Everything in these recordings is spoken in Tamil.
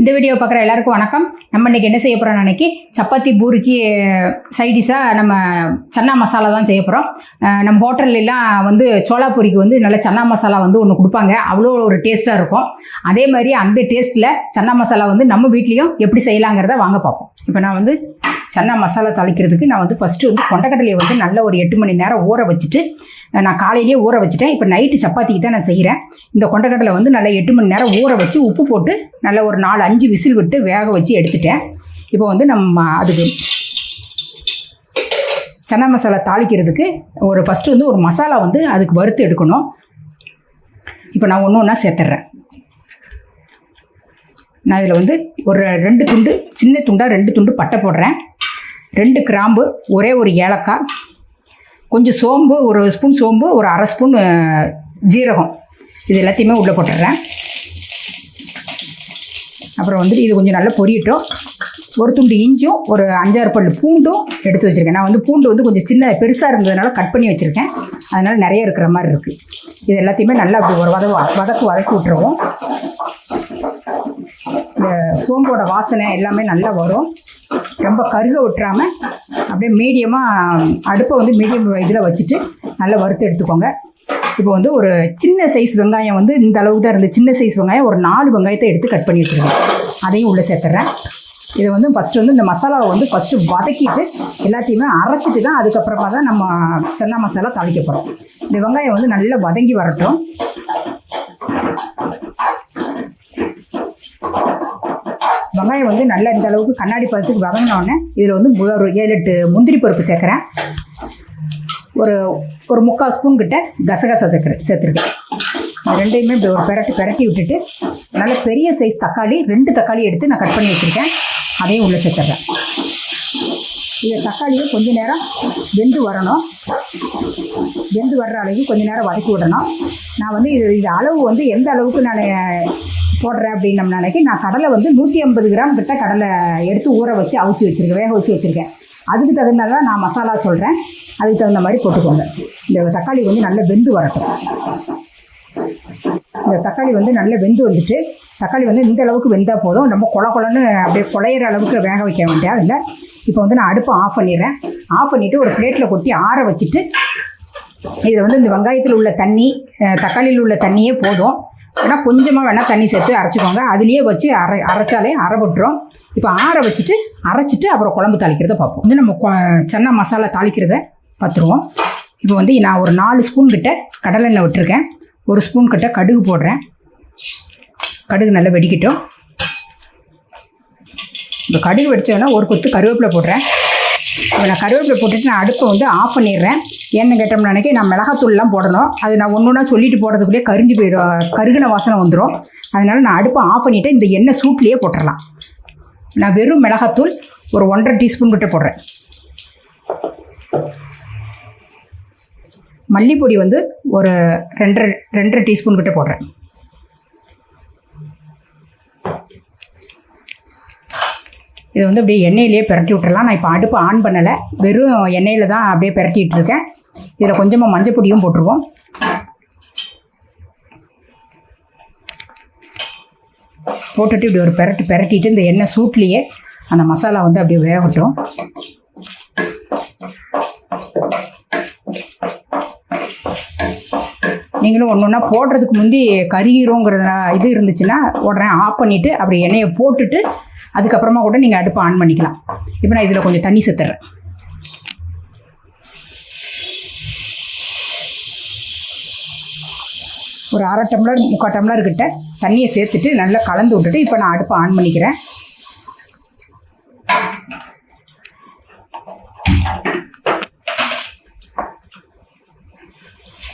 இந்த வீடியோ பார்க்குற எல்லாருக்கும் வணக்கம். நம்ம இன்னைக்கு என்ன செய்ய போகிறோம் அன்னைக்கு? சப்பாத்தி பூரிக்கு சைடிஷாக நம்ம சன்னா மசாலா தான் செய்ய போகிறோம் நம்ம ஹோட்டல்லாம் வந்து சோளா பூரிக்கு வந்து நல்ல சன்னா மசாலா வந்து ஒன்று கொடுப்பாங்க. அவ்வளோ ஒரு டேஸ்ட்டாக இருக்கும். அதே மாதிரி அந்த டேஸ்ட்டில் சன்னா மசாலா வந்து நம்ம வீட்லேயும் எப்படி செய்யலாங்கிறத வாங்க பார்ப்போம். இப்போ நான் வந்து சன்னா மசாலா தாளிக்கிறதுக்கு நான் வந்து ஃபஸ்ட்டு வந்து கொண்டக்கடலையை வந்து நல்ல ஒரு எட்டு மணி நேரம் ஊற வச்சுட்டு நான் காலையிலேயே ஊற வச்சுட்டேன். இப்போ நைட்டு சப்பாத்திக்கு தான் நான் செய்கிறேன் இந்த கொண்டக்கடலை வந்து நல்லா எட்டு மணி நேரம் ஊற வச்சு உப்பு போட்டு நல்லா ஒரு நாலு அஞ்சு விசில் விட்டு வேக வச்சு எடுத்துட்டேன். இப்போ வந்து நம்ம அதுக்கு சன்னா மசாலா தாளிக்கிறதுக்கு ஒரு ஃபஸ்ட்டு வந்து ஒரு மசாலா வந்து அதுக்கு வறுத்து எடுக்கணும். இப்போ நான் ஒன்று ஒன்றா சேர்த்துட்றேன் நான் இதில் வந்து ஒரு ரெண்டு துண்டு சின்ன துண்டாக ரெண்டு துண்டு பட்டை போடுறேன். ரெண்டு கிராம்பு ஒரே ஒரு ஏலக்காய் கொஞ்சம் சோம்பு ஒரு ஸ்பூன் சோம்பு ஒரு அரை ஸ்பூன் ஜீரகம். இது எல்லாத்தையுமே உள்ளே போட்டுடுறேன். அப்புறம் வந்துட்டு இது கொஞ்சம் நல்லா பொரியட்டும். ஒரு துண்டு இஞ்சும் ஒரு அஞ்சாறு பல்லு பூண்டும் எடுத்து வச்சுருக்கேன். நான் வந்து பூண்டு வந்து கொஞ்சம் சின்ன பெருசாக இருந்ததுனால கட் பண்ணி வச்சுருக்கேன். அதனால் நிறைய இருக்கிற மாதிரி இருக்குது இது எல்லாத்தையுமே நல்லா அப்படி ஒரு வத வதக்கு வதக்கி விட்டுருவோம். சோம்போட வாசனை எல்லாமே நல்லா வரும். ரொம்ப கருக விட்டுறாமல் அப்படியே மீடியமாக அடுப்பை வந்து மீடியம் இதில் வச்சுட்டு நல்லா வறுத்து எடுத்துக்கோங்க. இப்போ வந்து ஒரு சின்ன சைஸ் வெங்காயம் வந்து இந்த அளவுக்கு தான் இருந்து சின்ன சைஸ் வெங்காயம் ஒரு நாலு வெங்காயத்தை எடுத்து கட் பண்ணி வச்சுருக்கேன் அதையும் உள்ளே சேர்த்துறேன். இதை வந்து ஃபஸ்ட்டு வந்து இந்த மசாலாவை வந்து ஃபஸ்ட்டு வதக்கிட்டு எல்லாத்தையுமே அரைச்சிட்டு தான் அதுக்கப்புறமா தான் நம்ம சன்னா மசாலா தாளிக்க போகிறோம் இந்த வெங்காயம் வந்து நல்லா வதங்கி வரட்டும். வெங்காயம் வந்து நல்லா இந்த அளவுக்கு கண்ணாடி பதத்துக்கு வதங்கினோடனே இதில் வந்து மு- ஒரு ஏழு எட்டு முந்திரி பருப்பு சேர்க்குறேன். ஒரு ஒரு முக்கால் ஸ்பூன் கிட்ட கசகசா சேர்க்குறேன் சேர்த்துருக்கேன். ரெண்டையுமே இப்படி ஒரு பெரட்டி பெரட்டி விட்டுட்டு நல்ல பெரிய சைஸ் தக்காளி ரெண்டு தக்காளி எடுத்து நான் கட் பண்ணி வச்சுருக்கேன். அதையும் உள்ளே சேர்த்துட்றேன் இதை தக்காளியை கொஞ்சம் நேரம் வெந்து வரணும். வெந்து வர்ற அளவுக்கு கொஞ்சம் நேரம் வதக்கி விடணும். நான் வந்து இது இது அளவு வந்து எந்த அளவுக்கு நான் போடுறேன் அப்படின்னு நாளைக்கு நான் கடலை வந்து நூற்றி ஐம்பது கிராம் கிட்ட கடலை எடுத்து ஊற வச்சு அவிச்சு வச்சுருக்கேன் வேக வச்சு வச்சுருக்கேன். அதுக்கு தகுந்தால தான் நான் மசாலா சொல்கிறேன் அதுக்கு தகுந்த மாதிரி போட்டுக்கோங்க. இந்த தக்காளி வந்து நல்லா வெந்து வரட்டும். இந்த தக்காளி வந்து நல்லா வெந்து வந்துட்டு தக்காளி வந்து இந்த அளவுக்கு வெந்தால் போதும். ரொம்ப கொல கொலன்னு அப்படியே குழையிற அளவுக்கு வேக வைக்க வேண்டியது இல்லை இப்போ வந்து நான் அடுப்பை ஆஃப் பண்ணிடுறேன். ஆஃப் பண்ணிவிட்டு ஒரு பிளேட்டில் கொட்டி ஆற வச்சுட்டு இதில் வந்து இந்த வெங்காயத்தில் உள்ள தண்ணி தக்காளியில் உள்ள தண்ணியே போதும். ஏன்னா கொஞ்சமாக வேணால் தண்ணி சேர்த்து அரைச்சிக்கோங்க. அதுலேயே வச்சு அரை அரைச்சாலே அரைபட்டுரும் இப்போ ஆற வச்சுட்டு அரைச்சிட்டு அப்புறம் குழம்பு தாளிக்கிறத பார்ப்போம். வந்து நம்ம கொ- சன்னா மசாலா தாளிக்கிறத பார்த்துருவோம். இப்போ வந்து நான் ஒரு நாலு ஸ்பூன் கிட்ட கடலெண்ணெய் விட்டுருக்கேன். ஒரு ஸ்பூன் கிட்ட கடுகு போடுறேன். கடுகு நல்லா வெடிக்கட்டும். இப்போ கடுகு வெடித்தோன்னா ஒரு கொத்து கருவேப்பிலை போடுறேன். இப்போ நான் கருவேப்பிலை போட்டுட்டு நான் அடுப்பை வந்து ஆஃப் பண்ணிடுறேன். ஏன்னு கேட்டோம்னா அன்றைக்கி நான் மிளகாத்தூள்லாம் போடணும். அது நான் ஒன்று ஒன்றா சொல்லிட்டு போடுறதுக்குள்ளே கரிஞ்சு போயிடும். கருகின வாசனை வந்துடும் அதனால் நான் அடுப்பை ஆஃப் பண்ணிவிட்டு இந்த எண்ணெய் சூட்லேயே போட்டுடலாம். நான் வெறும் மிளகாத்தூள் ஒரு ஒன்றரை டீஸ்பூன் கிட்ட போடுறேன். மல்லிப்பொடி வந்து ஒரு ரெண்டரை ரெண்டரை டீஸ்பூன் கிட்ட போடுறேன். இது வந்து அப்படியே எண்ணெயிலே பிரட்டி விட்டுறலாம். நான் இப்போ அடுப்பு ஆன் பண்ணலை. வெறும் எண்ணெயில் தான் அப்படியே பிரட்டிகிட்டு இருக்கேன். இதில் கொஞ்சமாக மஞ்சள் பொடியும் போட்டுருவோம். போட்டுட்டு இப்படி ஒரு பெரட்டு பெரட்டிட்டு இந்த எண்ணெய் சூட்லேயே அந்த மசாலா வந்து அப்படியே வேகட்டும். நீங்களும் ஒன்று ஒன்றா போடுறதுக்கு முந்தி கருகிருங்கிற இது இருந்துச்சுன்னா உடனே ஆஃப் பண்ணிவிட்டு அப்படி எண்ணெயை போட்டுட்டு அதுக்கப்புறமா கூட நீங்கள் அடுப்பை ஆன் பண்ணிக்கலாம். இப்போ நான் இதில் கொஞ்சம் தண்ணி சேர்த்துறேன். ஒரு அரை டம்ளர் முக்கால் டம்ளர் கிட்ட தண்ணியை சேர்த்துட்டு நல்லா கலந்து விட்டுட்டு இப்போ நான் அடுப்பை ஆன் பண்ணிக்கிறேன்.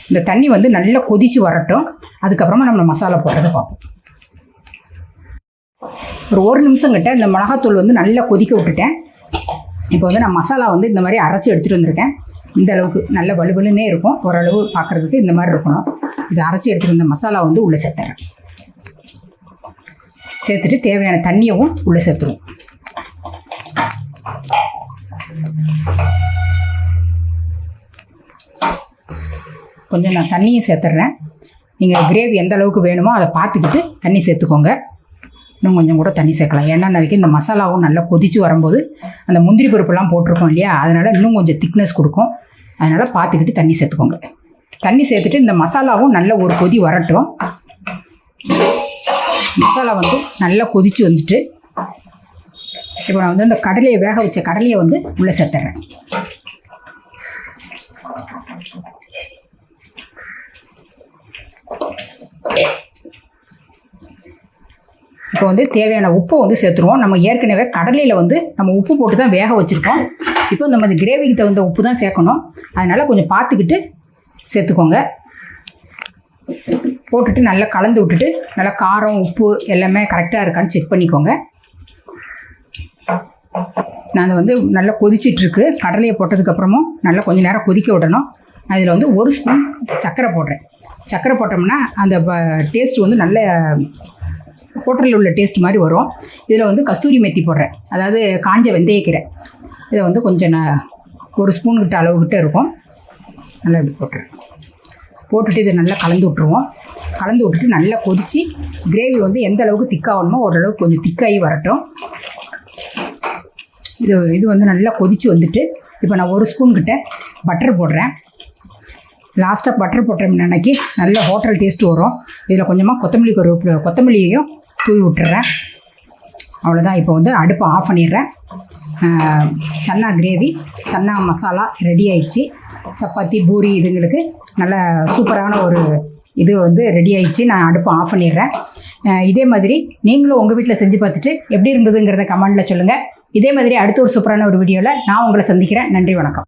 இந்த தண்ணி வந்து நல்லா கொதிச்சு வரட்டும். அதுக்கப்புறமா நம்ம மசாலா போடுறதை பார்ப்போம். ஒரு ஒரு நிமிஷம் கிட்ட இந்த மிளகாத்தூள் வந்து நல்லா கொதிக்க விட்டுட்டேன். இப்போ வந்து நான் மசாலா வந்து இந்த மாதிரி அரைச்சி எடுத்துகிட்டு வந்திருக்கேன். இந்த அளவுக்கு நல்ல வலுவலுன்னே இருக்கும். ஓரளவு பார்க்குறதுக்கு இந்த மாதிரி இருக்கணும். இது அரைச்சி எடுத்துகிட்டு வந்த மசாலா வந்து உள்ளே சேர்த்துறேன். சேர்த்துட்டு தேவையான தண்ணியவும் உள்ளே சேர்த்துருவோம். கொஞ்சம் நான் தண்ணியும் சேர்த்துட்றேன் நீங்கள் கிரேவி எந்த அளவுக்கு வேணுமோ அதை பார்த்துக்கிட்டு தண்ணி சேர்த்துக்கோங்க. இன்னும் கொஞ்சம் கூட தண்ணி சேர்க்கலாம். ஏன்னா நாளைக்கு இந்த மசாலாவும் நல்லா கொதிச்சு வரும்போது அந்த முந்திரி பருப்புலாம் போட்டிருக்கோம் இல்லையா? அதனால் இன்னும் கொஞ்சம் திக்னஸ் கொடுக்கும். அதனால் பார்த்துக்கிட்டு தண்ணி சேர்த்துக்கோங்க. தண்ணி சேர்த்துட்டு இந்த மசாலாவும் நல்ல ஒரு கொதி வரட்டும். மசாலா வந்து நல்லா கொதிச்சு வந்துட்டு இப்போ நான் வந்து அந்த கடலையை வேக வச்ச கடலையை வந்து உள்ளே சேர்த்துறேன். இப்போ வந்து தேவையான உப்பை வந்து சேர்த்துருவோம். நம்ம ஏற்கனவே கடலையில் வந்து நம்ம உப்பு போட்டு தான் வேக வச்சுருக்கோம். இப்போ நம்ம இந்த கிரேவிக்கு தகுந்த உப்பு தான் சேர்க்கணும். அதனால் கொஞ்சம் பார்த்துக்கிட்டு சேர்த்துக்கோங்க. போட்டுட்டு நல்லா கலந்து விட்டுட்டு நல்லா காரம் உப்பு எல்லாமே கரெக்டாக இருக்கான்னு செக் பண்ணிக்கோங்க. நான் அதை வந்து நல்லா கொதிச்சிட்ருக்கு கடலையை போட்டதுக்கப்புறமும் நல்லா கொஞ்சம் நேரம் கொதிக்க விடணும். நான் இதில் வந்து ஒரு ஸ்பூன் சர்க்கரை போடுறேன். சர்க்கரை போட்டோம்னா அந்த டேஸ்ட் வந்து நல்ல ஹோட்டலில் உள்ள டேஸ்ட் மாதிரி வரும். இதில் வந்து கஸ்தூரி மெத்தி போடுறேன். அதாவது காஞ்ச வெந்தயக்கீரை. இதை வந்து கொஞ்சம் நான் ஒரு ஸ்பூன் கிட்ட அளவு கிட்ட இருக்கும். நல்லா இப்படி போட்டுறேன். போட்டுட்டு இதை நல்லா கலந்து விட்ருவோம் கலந்து விட்டுட்டு நல்லா கொதித்து கிரேவி வந்து எந்த அளவுக்கு திக்காகணுமோ ஓரளவுக்கு கொஞ்சம் திக்காகி வரட்டும். இது இது வந்து நல்லா கொதித்து வந்துட்டு இப்போ நான் ஒரு ஸ்பூன் கிட்ட பட்டர் போடுறேன். லாஸ்ட்டாக பட்டர் போட்டோம்னு அன்னைக்கு நல்ல ஹோட்டல் டேஸ்ட் வரும். இதில் கொஞ்சமாக கொத்தமல்லி கருவேப்பிலை கொத்தமல்லியையும் தூவி விட்டுறேன். அவ்வளோதான் இப்போ வந்து அடுப்பை ஆஃப் பண்ணிடுறேன். சன்னா கிரேவி சன்னா மசாலா ரெடி ஆயிடுச்சு. சப்பாத்தி பூரி இதுங்களுக்கு நல்ல சூப்பரான ஒரு இது வந்து ரெடி ஆயிடுச்சு. நான் அடுப்பை ஆஃப் பண்ணிடுறேன். இதே மாதிரி நீங்களும் உங்கள் வீட்டில் செஞ்சு பார்த்துட்டு எப்படி இருந்ததுங்கிறத கமெண்டில் சொல்லுங்கள் இதே மாதிரி அடுத்த ஒரு சூப்பரான ஒரு வீடியோவில் நான் உங்களை சந்திக்கிறேன். நன்றி வணக்கம்.